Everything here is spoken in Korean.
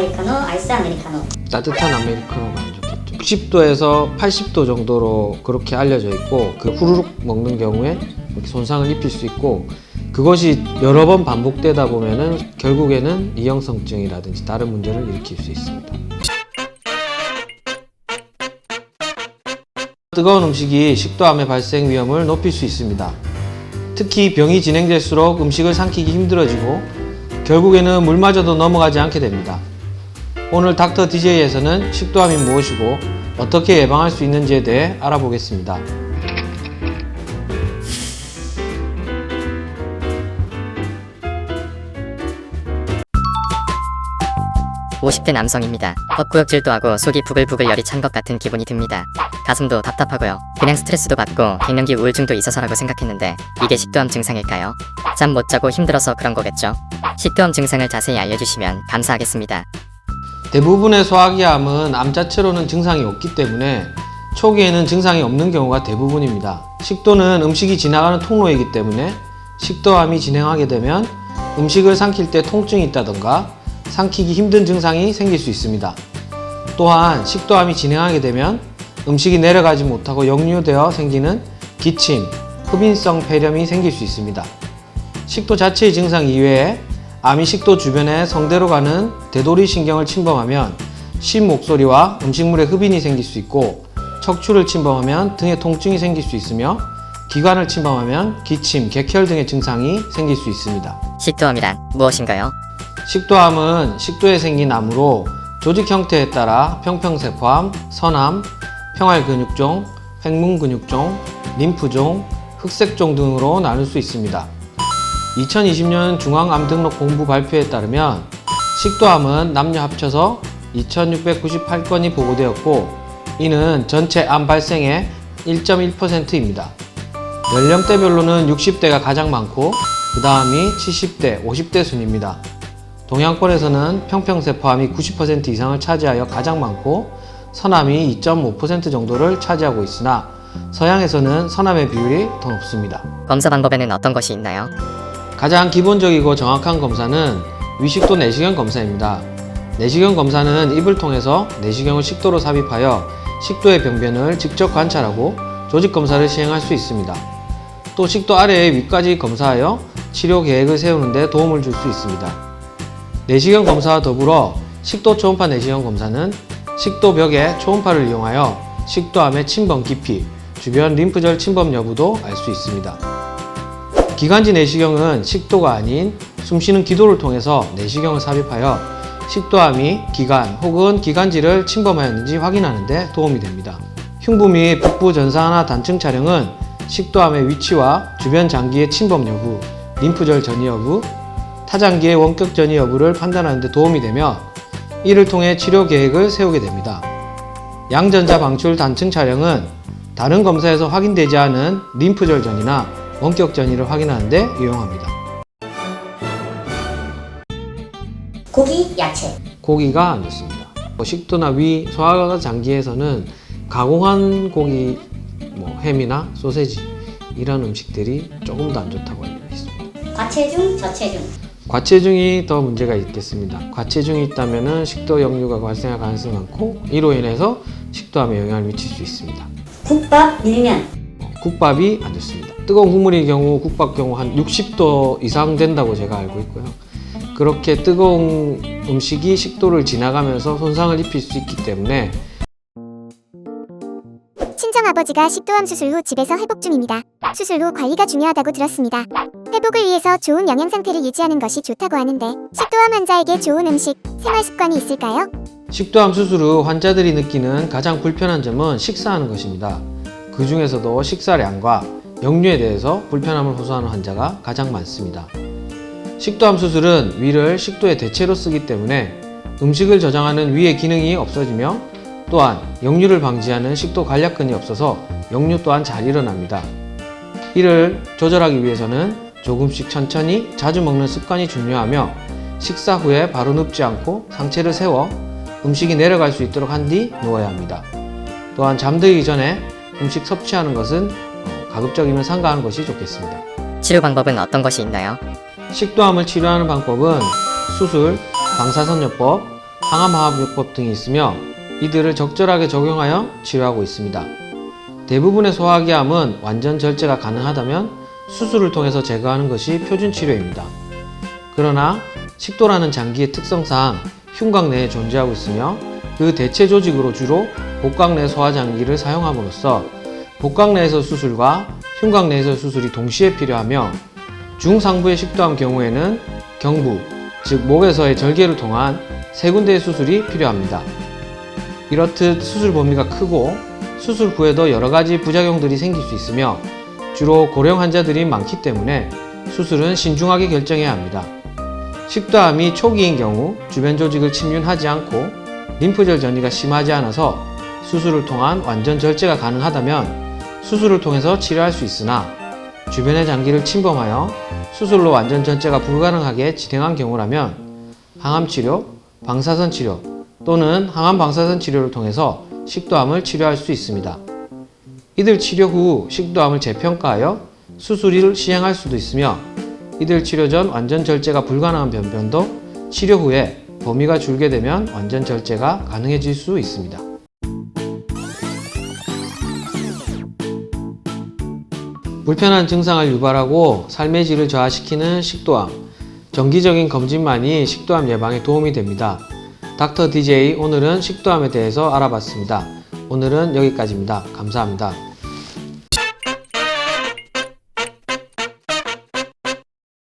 아메리카노, 아이스 아메리카노. 따뜻한 아메리카노가 안 좋겠죠. 60도에서 80도 정도로 그렇게 알려져 있고 그 후루룩 먹는 경우에 손상을 입힐 수 있고 그것이 여러 번 반복되다 보면은 결국에는 이형성증이라든지 다른 문제를 일으킬 수 있습니다. 뜨거운 음식이 식도암의 발생 위험을 높일 수 있습니다. 특히 병이 진행될수록 음식을 삼키기 힘들어지고 결국에는 물마저도 넘어가지 않게 됩니다. 오늘 닥터 DJ에서는 식도암이 무엇이고 어떻게 예방할 수 있는지에 대해 알아보겠습니다. 50대 남성입니다. 헛구역 질도 하고 속이 부글부글 열이 찬 것 같은 기분이 듭니다. 가슴도 답답하고요. 그냥 스트레스도 받고 갱년기 우울증도 있어서라고 생각했는데 이게 식도암 증상일까요? 잠 못 자고 힘들어서 그런 거겠죠? 식도암 증상을 자세히 알려주시면 감사하겠습니다. 대부분의 소화기암은 암 자체로는 증상이 없기 때문에 초기에는 증상이 없는 경우가 대부분입니다. 식도는 음식이 지나가는 통로이기 때문에 식도암이 진행하게 되면 음식을 삼킬 때 통증이 있다던가 삼키기 힘든 증상이 생길 수 있습니다. 또한 식도암이 진행하게 되면 음식이 내려가지 못하고 역류되어 생기는 기침, 흡인성 폐렴이 생길 수 있습니다. 식도 자체의 증상 이외에 암이 식도 주변에 성대로 가는 대도리 신경을 침범하면 쉰 목소리와 음식물에 흡인이 생길 수 있고 척추를 침범하면 등에 통증이 생길 수 있으며 기관을 침범하면 기침, 객혈 등의 증상이 생길 수 있습니다. 식도암이란 무엇인가요? 식도암은 식도에 생긴 암으로 조직 형태에 따라 평평세포암, 선암, 평활근육종, 횡문근육종, 림프종, 흑색종 등으로 나눌 수 있습니다. 2020년 중앙암 등록 공부 발표에 따르면 식도암은 남녀 합쳐서 2698건이 보고되었고 이는 전체 암 발생의 1.1%입니다. 연령대별로는 60대가 가장 많고 그 다음이 70대, 50대 순입니다. 동양권에서는 평평세포암이 90% 이상을 차지하여 가장 많고 서남이 2.5% 정도를 차지하고 있으나 서양에서는 서남의 비율이 더 높습니다. 검사 방법에는 어떤 것이 있나요? 가장 기본적이고 정확한 검사는 위식도 내시경 검사입니다. 내시경 검사는 입을 통해서 내시경을 식도로 삽입하여 식도의 병변을 직접 관찰하고 조직 검사를 시행할 수 있습니다. 또 식도 아래의 위까지 검사하여 치료 계획을 세우는 데 도움을 줄 수 있습니다. 내시경 검사와 더불어 식도 초음파 내시경 검사는 식도 벽에 초음파를 이용하여 식도암의 침범 깊이, 주변 림프절 침범 여부도 알 수 있습니다. 기관지 내시경은 식도가 아닌 숨쉬는 기도를 통해서 내시경을 삽입하여 식도암이 기관 혹은 기관지를 침범하였는지 확인하는 데 도움이 됩니다. 흉부 및 북부 전사하나 단층 촬영은 식도암의 위치와 주변 장기의 침범 여부, 림프절 전이 여부, 타장기의 원격 전이 여부를 판단하는 데 도움이 되며 이를 통해 치료 계획을 세우게 됩니다. 양전자 방출 단층 촬영은 다른 검사에서 확인되지 않은 림프절 전이나 원격 전이를 확인하는 데 유용합니다. 고기, 야채. 고기가 안 좋습니다. 뭐 식도나 위, 소화 장기에서는 가공한 고기, 뭐 햄이나 소세지 이런 음식들이 조금 더 안 좋다고 알려져 있습니다. 과체중, 저체중. 과체중이 더 문제가 있겠습니다. 과체중이 있다면 식도 역류가 발생할 가능성이 많고 이로 인해서 식도암에 영향을 미칠 수 있습니다. 국밥, 밀면. 어, 국밥이 안 좋습니다. 뜨거운 국물의 경우 국밥 경우 한 60도 이상 된다고 제가 알고 있고요. 그렇게 뜨거운 음식이 식도를 지나가면서 손상을 입힐 수 있기 때문에 친정 아버지가 식도암 수술 후 집에서 회복 중입니다. 수술 후 관리가 중요하다고 들었습니다. 회복을 위해서 좋은 영양 상태를 유지하는 것이 좋다고 하는데 식도암 환자에게 좋은 음식, 생활 습관이 있을까요? 식도암 수술 후 환자들이 느끼는 가장 불편한 점은 식사하는 것입니다. 그 중에서도 식사량과 역류에 대해서 불편함을 호소하는 환자가 가장 많습니다. 식도암 수술은 위를 식도의 대체로 쓰기 때문에 음식을 저장하는 위의 기능이 없어지며 또한 역류를 방지하는 식도 관략근이 없어서 역류 또한 잘 일어납니다. 이를 조절하기 위해서는 조금씩 천천히 자주 먹는 습관이 중요하며 식사 후에 바로 눕지 않고 상체를 세워 음식이 내려갈 수 있도록 한 뒤 누워야 합니다. 또한 잠들기 전에 음식 섭취하는 것은 어, 가급적이면 삼가하는 것이 좋겠습니다. 치료 방법은 어떤 것이 있나요? 식도암을 치료하는 방법은 수술, 방사선요법, 항암화합요법 등이 있으며 이들을 적절하게 적용하여 치료하고 있습니다. 대부분의 소화기암은 완전 절제가 가능하다면 수술을 통해서 제거하는 것이 표준 치료입니다. 그러나 식도라는 장기의 특성상 흉곽 내에 존재하고 있으며 그 대체 조직으로 주로 복강 내 소화장기를 사용함으로써 복강 내에서 수술과 흉곽 내에서 수술이 동시에 필요하며 중상부의 식도암 경우에는 경부, 즉 목에서의 절개를 통한 세 군데의 수술이 필요합니다. 이렇듯 수술 범위가 크고 수술 후에도 여러 가지 부작용들이 생길 수 있으며 주로 고령 환자들이 많기 때문에 수술은 신중하게 결정해야 합니다. 식도암이 초기인 경우 주변 조직을 침륜하지 않고 림프절 전이가 심하지 않아서 수술을 통한 완전 절제가 가능하다면 수술을 통해서 치료할 수 있으나 주변의 장기를 침범하여 수술로 완전 절제가 불가능하게 진행한 경우라면 항암 치료, 방사선 치료 또는 항암 방사선 치료를 통해서 식도암을 치료할 수 있습니다. 이들 치료 후 식도암을 재평가하여 수술을 시행할 수도 있으며 이들 치료 전 완전 절제가 불가능한 변변도 치료 후에 범위가 줄게 되면 완전 절제가 가능해질 수 있습니다. 불편한 증상을 유발하고 삶의 질을 저하시키는 식도암. 정기적인 검진만이 식도암 예방에 도움이 됩니다. 닥터 DJ 오늘은 식도암에 대해서 알아봤습니다. 오늘은 여기까지입니다. 감사합니다.